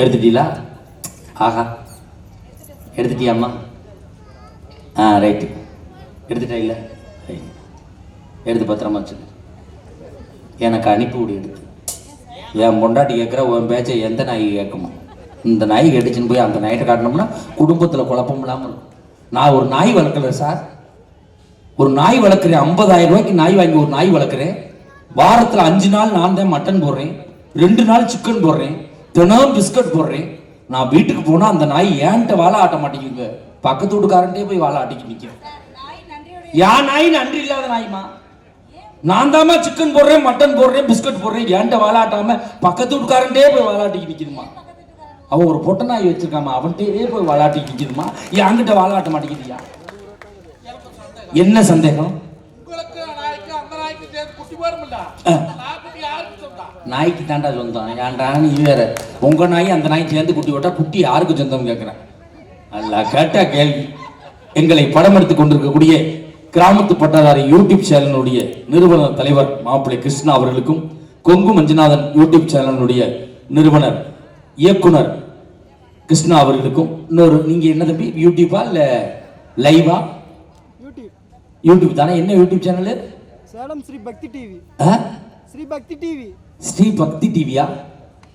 எடுத்துட்டீங்களா? ஆஹா. எடுத்துட்டியாம்மா ஆ ரைட்டு எடுத்துட்டா இல்லை? ரைட் எடுத்து பத்திரமா வச்சு எனக்கு அனுப்பி விடு எடுத்து. என் பொண்டாட்டி கேட்குற உன் பேச்சை எந்த நாய் கேட்குமா இந்த நாய் கடிச்சுன்னு போய் அந்த நாய்கிட்ட காட்டினோம்னா குடும்பத்தில் குழப்பம் இல்லாமல் இருக்கும். நான் ஒரு நாய் வளர்க்கல சார் ஒரு நாய் வளர்க்குறேன் ஐம்பதாயிரம் ரூபாய்க்கு நாய் வாங்கி ஒரு நாய் வளர்க்குறேன். வாரத்தில் அஞ்சு நாள் நான் தான் மட்டன் போடுறேன். ரெண்டு நாள் சிக்கன் போடுறேன். தினம் பிஸ்கட் போடுறேன். நான் வீட்டுக்கு போனால் அந்த நாய் ஏன்ட்ட வாழை ஆட்ட மாட்டேங்குங்க பக்கத்து வீட்டுக்காரன்ட்டே போய் வாழை ஆட்டிக்கு நிற்கிறேன் யா நாய் நன்றி இல்லாத நாய்மா நான் தாம்மா சிக்கன் போடுறேன் மட்டன் போடுறேன் பிஸ்கட் போடுறேன். ஏன்ட்ட வாழாட்டாம பக்கத்து வீட்டுக்காரன்ட்டே போய் வாழாட்டிக்கு நிற்கிதுமா அவன் ஒரு பொட்டை நாய் வச்சிருக்காமா அவன்கிட்டயே போய் வாழாட்டிக்கு நிற்கிதுமா என்கிட்ட வாழாட்ட மாட்டேங்குதியா என்ன சந்தேகம் உங்களுக்கு நாய்க்கு அந்த நாய்க்கு சேர்த்து குட்டி போடுமில்ல ஆ. நாய்க்குட்டி யாருக்கு சொந்தா நாய்க்கு தாண்டா சொந்தம். ஏன்டா நீ வேற? உங்க நாய் அந்த நாய் சேர்ந்து குட்டி போட்டா குட்டி யாருக்கு சொந்தம் கேட்கிறேன் அல்ல கேட்டா கேள்வி. எங்களை படம் எடுத்துக் கொண்டிருக்கக்கூடிய கிராமத்து பட்டதாரி யூடியூப் சேனலுடைய நிறுவனர் தலைவர் மாப்பிள்ளை கிருஷ்ணா அவர்களுக்கும் கொங்கு மஞ்சுநாதன் யூடியூப் சேனலுடைய நிறுவனர் இயக்குனர் கிருஷ்ணா அவர்களுக்கும் இன்னொரு நீங்க என்ன தம்பி யூடியூபா இல்ல லைவா? யூடியூப். யூடியூப் தானே என்ன யூடியூப் சேனலு? சேலம் ஸ்ரீ பக்தி டிவி. ஸ்ரீ பக்தி டிவி. ஸ்ரீ பக்தி டிவியா?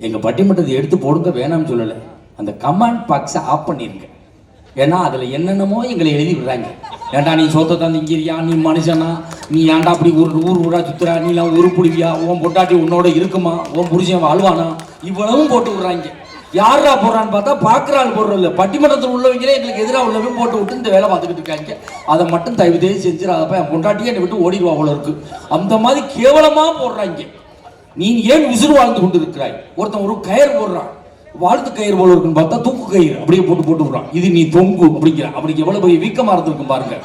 எங்க பட்டிமன்றத்தை எடுத்து போடுங்க வேணாம்னு சொல்லலை. அந்த கமெண்ட் பாக்ஸை ஆஃப் பண்ணிருங்க. ஏன்னா அதுல என்னென்னமோ எங்களை எழுதி விடுறாங்க. ஏன்டா நீ சொத்தை தந்திங்கிறியா நீ மனுஷனா? நீ ஏன்டா அப்படி ஒரு ஊர் ஊரா சுத்துறா? நீ எல்லாம் உருப்பிடுவியா உன் பொட்டாட்டி உன்னோட இருக்குமா? உன் புருஷன் வாழ்வானா இவ்வளவும் போட்டு விடுறாங்க. யாரா போடுறான்னு பார்த்தா பார்க்குற ஆள் போடுறது இல்லை பட்டிமன்றத்தில் உள்ளவங்களே எங்களுக்கு எதிராக உள்ளவங்க போட்டு விட்டு இந்த வேலை பார்த்துக்கிட்டு இருக்காங்க. அதை மட்டும் தயவு செய்து அதை என் பொண்டாட்டியே என்னை விட்டு ஓடிடுவா அவ்வளோ இருக்கு. அந்த மாதிரி கேவலமா போடுறாங்க. நீ ஏன் விசிறு வாழ்ந்து கொண்டு இருக்கிறாய் ஒருத்தன் ஒரு கயிறு போடுறான். வாழ்த்து கயிறு போல இருக்குன்னு பார்த்தா தூக்கு கயிறு அப்படியே போட்டு போட்டு விடுறான். இது நீ தொங்கு அப்படிங்கிற. அப்படி எவ்வளவு பெரிய வீக்கமா இருந்திருக்கும் பாருங்க.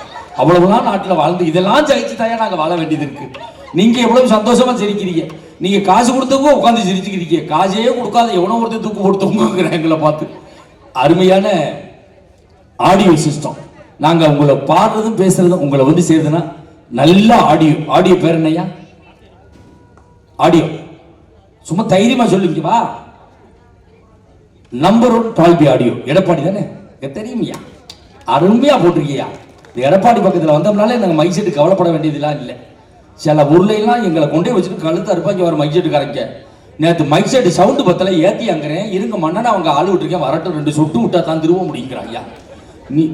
அவ்வளவுதான் நாட்டுல வாழ்ந்து இதெல்லாம் ஜெயிச்சு தாயா நாங்க வாழ வேண்டியது இருக்கு. நீங்க எவ்வளவு சந்தோஷமா சிரிக்கிறீங்க நீங்க காசு கொடுத்தவங்க உட்காந்து சிரிச்சுக்கிறீங்க. காசே கொடுக்காத எவனோ ஒருத்தர் தூக்கு போட்டு எங்களை பார்த்து. அருமையான ஆடியோ சிஸ்டம் நாங்க உங்களை பாடுறதும் பேசுறதும் உங்களை வந்து சேருதுன்னா நல்ல ஆடியோ ஆடியோ பேர் என்னய்யா? ஆடியோ சும்மா தைரியமா சொல்லுங்க வா. Number one Dolby audio Edappadi தானே? தெரியுமையா? அருமையா போட்டிருக்கியா? இந்த எடப்பாடி பக்கத்துல வந்தோம்னாலே நாங்க மைக் செட்டு கவலைப்பட வேண்டியதுலாம் இல்லை. சில ஊர்ல எல்லாம் எங்களை கொண்டே வச்சுட்டு கழுத்து அறுப்பாக்கி வர மைக் செட்டு கரைக்க நேற்று மைக் செட்டு சவுண்டு பத்தல ஏற்றி அங்குறேன் இருங்க மன்னனை அவங்க ஆளு விட்டுருக்கேன். வரட்டும் ரெண்டு சொட்டு விட்டா தான் திரும்ப முடியுங்கிறான் ஐயா. நீ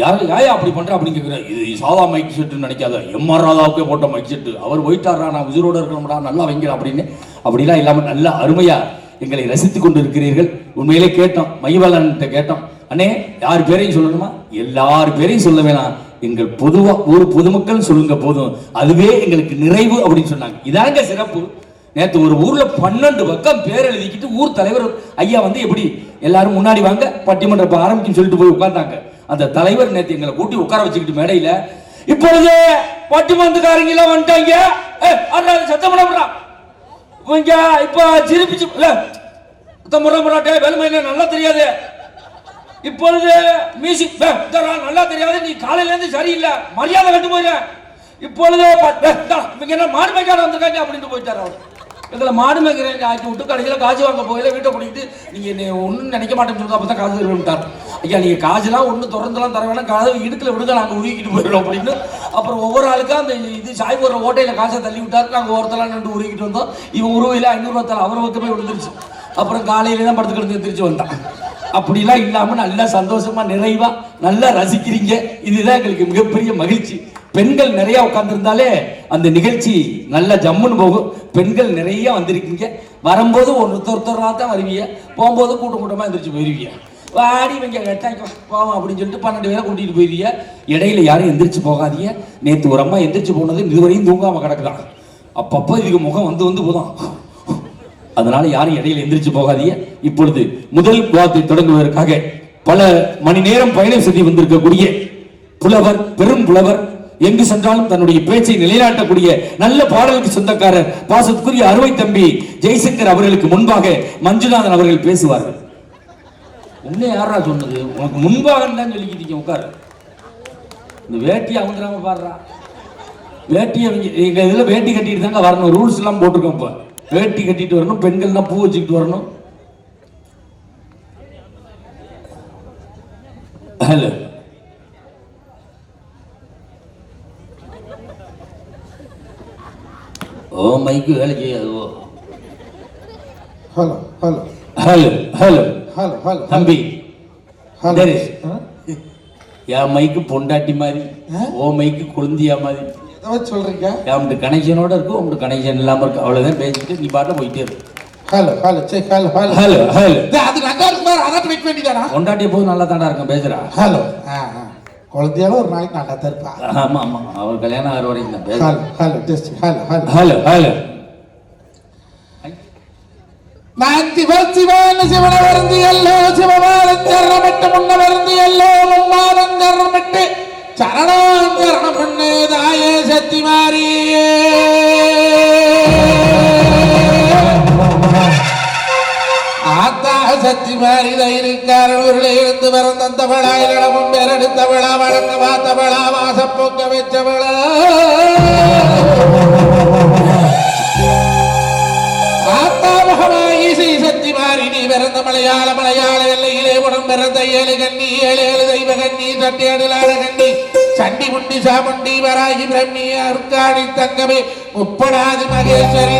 யாரு யாயா அப்படி பண்ற அப்படின்னு கேட்குறேன் இது சாதா மைக் செட்டுன்னு நினைக்காத. எம்ஆர் ராதாவுக்கே போட்ட மைக் செட்டு அவர் போயிட்டாரா நான் உயிரோட இருக்கணும்டா நல்லா வைங்க அப்படின்னு. அப்படிலாம் இல்லாமல் நல்லா அருமையா எங்களை ரசித்து கொண்டு இருக்கிறீர்கள் உண்மையிலே கேட்டோம் மையவாளன் கேட்டோம். அண்ணே யார் பேரையும் சொல்லணுமா? எல்லார் பேரையும் சொல்ல வேணாம். எங்கள் பொதுவா ஒரு பொதுமக்கள் சொல்லுங்க போதும். அதுவே எங்களுக்கு நிறைவு அப்படின்னு சொன்னாங்க. இதாங்க சிறப்பு. நேற்று ஒரு ஊர்ல பன்னெண்டு பக்கம் பேர் எழுதிக்கிட்டு ஊர் தலைவர் ஐயா வந்து எப்படி எல்லாரும் முன்னாடி வாங்க பட்டிமன்றம் ஆரம்பிக்கும் சொல்லிட்டு போய் உட்கார்ந்தாங்க. அந்த தலைவர் நேற்று எங்களை கூட்டி உட்கார வச்சுக்கிட்டு மேடையில இப்பொழுது பட்டிமன்றக்காரங்க எல்லாம் வந்துட்டாங்க. அண்ணா, சத்தம் பண்ண இவங்க இப்ப சிரிப்பிச்சு சுத்தம் முறை முறாட்டே வேலுமையில நல்லா தெரியாது. இப்பொழுது மியூசிக் நல்லா தெரியாது. நீ காலையிலேருந்து சரியில்லை. மரியாதை கட்டு போயிட இப்பொழுது இவங்க என்ன மாடு மேய்க்கார வந்திருக்காங்க அப்படின்ட்டு போயிட்டாரு அவர். இதில் மாடு மேய்க்கிறேன். ஆக்கி விட்டு கடைசியில் காசு வாங்க போகல. வீட்டை பிடிக்கிட்டு நீங்க ஒன்றும் நினைக்க மாட்டேன்னு சொல்லி அப்போ தான் காசு விட்டார். ஐயா நீங்கள் காசுலாம் ஒன்றும் திறந்துலாம் தர வேணாம். கதவு இடுக்கில் விடுங்க. நாங்கள் உருகிக்கிட்டு போயிடும் அப்படின்னு. அப்புறம் ஒவ்வொரு ஆளுக்கும் அந்த இது சாய் போடுற ஓட்டையில் காசை தள்ளி விட்டார். நாங்கள் ஒருத்தலாம் நின்று உருகிட்டு வந்தோம். இவன் உருவையில் ஐநூறுவா தர அவர் பக்கமே விழுந்துருச்சு. அப்புறம் காலையில தான் படுத்துக்கிட்டு திருச்சி வந்தான். அப்படிலாம் இல்லாம நல்லா சந்தோஷமா நிறைவா நல்லா ரசிக்கிறீங்க. இதுதான் எங்களுக்கு மிகப்பெரிய மகிழ்ச்சி. பெண்கள் நிறைய உட்காந்துருந்தாலே அந்த நிகழ்ச்சி நல்லா ஜம்முன்னு போகும். பெண்கள் நிறைய வந்திருக்கீங்க. வரும்போது ஒருத்தர் ஒருத்தராக தான் வருவீங்க. போகும்போது கூட்டம் கூட்டமாக எந்திரிச்சு போயிருவீங்க. வாடி வைங்க கட்டாய்க்கோ போவோம் அப்படின்னு சொல்லிட்டு பன்னெண்டு பேரை கூட்டிகிட்டு போயிருவீங்க. இடையில யாரும் எந்திரிச்சு போகாதீங்க. நேற்று ஒரு அம்மா எந்திரிச்சு போனது இதுவரையும் தூங்காமல் கிடக்குதான். அப்பப்போ இதுக்கு முகம் வந்து வந்து போதும். அதனால யாரும் இடையில எந்திரிச்சு போகாதீங்க. இப்பொழுது முதல் விவாதத்தை தொடங்குவதற்காக பல மணி நேரம் பயணம் செய்து வந்திருக்கக்கூடிய புலவர் பெரும் புலவர் எங்கு சென்றாலும் தன்னுடைய பேச்சை நிலைநாட்டக்கூடிய நல்ல பாடலுக்கு சொந்தக்காரர் பாசத்துக்குரிய அறுவை தம்பி ஜெய்சங்கர் அவர்களுக்கு முன்பாக மஞ்சுநாதன் அவர்கள் பேசுவார்கள். உன்னை யாரா சொன்னது? உனக்கு முன்பாக தான் சொல்லிக்கிட்டீங்க உட்காரு. இந்த வேட்டி அவங்கிறாம பாடுறா வேட்டி அவங்க எங்க இதுல வேட்டி கட்டிட்டு தாங்க வரணும். ரூல்ஸ் எல்லாம் போட்டிருக்கோம் இப்போ. வேட்டி கட்டிட்டு வரணும் பெண்கள்லாம் பூ வச்சுக்கிட்டு வரணும். ஹலோ. ஓ மைக்கு வேலை செய்யாதோ hello hello. Hello hello. Hello hello. தம்பி. என் மைக்கு பொண்டாட்டி மாதிரி ஓ மைக்கு குழந்தையா மாதிரி. எதை வச்சு சொல்றீங்க? அவனுக்கு கனெக்ஷனோட இருக்கும் அவனுக்கு கனெக்ஷன் இல்லாம இருக்கு. அவ்வளவுதான் பேசிட்டு நீ பாட்ட போயிட்டே இருக்கு hello hello hello hello. Hello அது நல்லா அதான் போது நல்லா தாண்டா இருக்கும் பேசுறா ஹலோ ஆ ஒரு நாளைக்கு நல்லா தான் இருப்பா ஆமா ஆமா. அவர் கல்யாணம் ஆகிற வரைக்கும் தான் பேசுறேன். Hello hello test hello hello. Hello சிவன சிவன வருந்தி எல்லோ சிவபாலஞ்சரணமிட்டு முன்ன வருந்தி எல்லோ மும்மாலஞ்சரணமிட்டு சரணாஞ்சரணம் பண்ணு தாயே. சக்தி மாறியே. ஆத்தா சக்தி மாறி தைரிக்காரூரில் இருந்து பிறந்தவளா இளமும் பெறெடுத்தவளா வழங்க பார்த்தவளா வாசப்பொங்க வச்சவளா ஆத்தாவகமாயி சக்தி மாறி நீ பிறந்த மலையாள மலையாள எல்லையிலே உடன் பிறந்த ஏழு கண்ணி ஏழு ஏழு தெய்வ கண்ணி சட்டி அடுலாட கண்ணி சண்டி முண்டி சாமுண்டி வராகி பிரம்மி அருக்காணி தங்கமே. முப்படாதி மகேஸ்வரி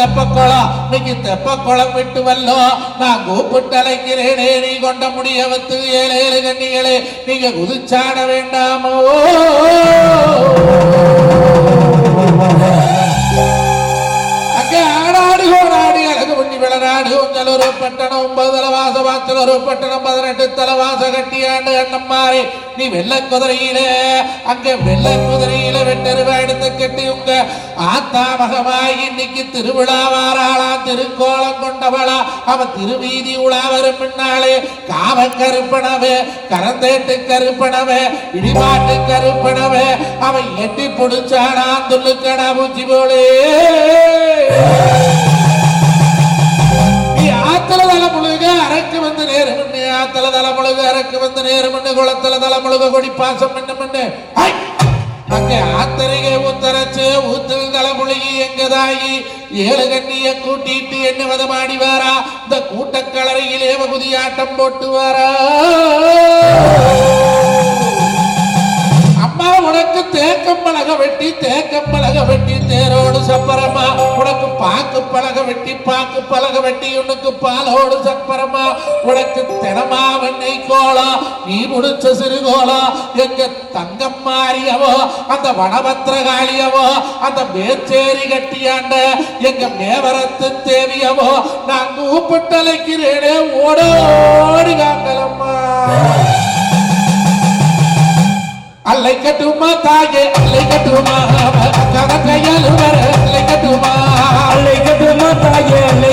தெப்பக்குளம். இன்னைக்கு தெப்பக்குளம் விட்டு வல்லோ நான் கூப்பிட்டு அழைக்கிறேனே நீ கொண்ட முடியவத்து ஏழு ஏழு கண்ணிகளே நீங்க குதிச்சாட வேண்டாமோ? அங்கே ஆடாடு கோடாடி அழகு பண்ணி விளநாடு ஒஞ்சல் ஒரு பட்டணம் ஒன்பது தலவாச வாசல் ஒரு பட்டணம் பதினெட்டு தலவாச கட்டியாண்டு அண்ணம்மாறே நீ வெள்ள குதிரையில அங்க வெள்ள குதிரையில வெட்டருவா எடுத்து கட்டி உங்க ஆத்தா மகமாய் இன்னைக்கு திருவிழா வாராளா திருக்கோலம் கொண்டவளா. அவ திருவீதி உலா வரும் முன்னாலே காவ கருப்பனவே கரந்தேட்டு கருப்பனவே இடிபாட்டு கருப்பனவே அவன் எட்டி பிடிச்சானா துள்ளுக்கடா பூச்சி போலே. ஆத்தல தல இறக்கு வந்து நேரம் என்று குளத்தல தல கொடி பாசம் மண்ணு மண்ணு அங்கே ஆத்தரிகை ஊத்தரச்சு ஊத்தில் தலைமுழுகி எங்கதாகி ஏழு கண்ணிய கூட்டிட்டு என்ன வதமாடி வாரா இந்த கூட்டக்கலரையிலே வகுதியாட்டம் போட்டு வாரா அம்மா உனக்கு தேக்கம் பழக வெட்டி தேக்கம் பழக வெட்டி தேரோடு சப்பரமா. உனக்கு பாக்கு பலக வெட்டி பாக்கு பலக வெட்டி உனக்கு பாலோடு சப்பரமா. உனக்கு தினமா வெண்ணெய் கோலா நீ முடிச்ச சிறுகோலம் எங்க தங்கம் மாறியவோ அந்த வனபத்திரகாளியவோ அந்த மேச்சேரி கட்டியாண்ட எங்க மேவரத்து தேவியவோ நான் கூப்பிட்டலைக்கிறேனே ஓடோடி காங்கலம்மா. அலைக்கட்டுமா தாயே அலைக்கட்டுமா கட்டுமா? வர அலைக்கட்டுமா அலைக்கட்டுமா தாயே அலை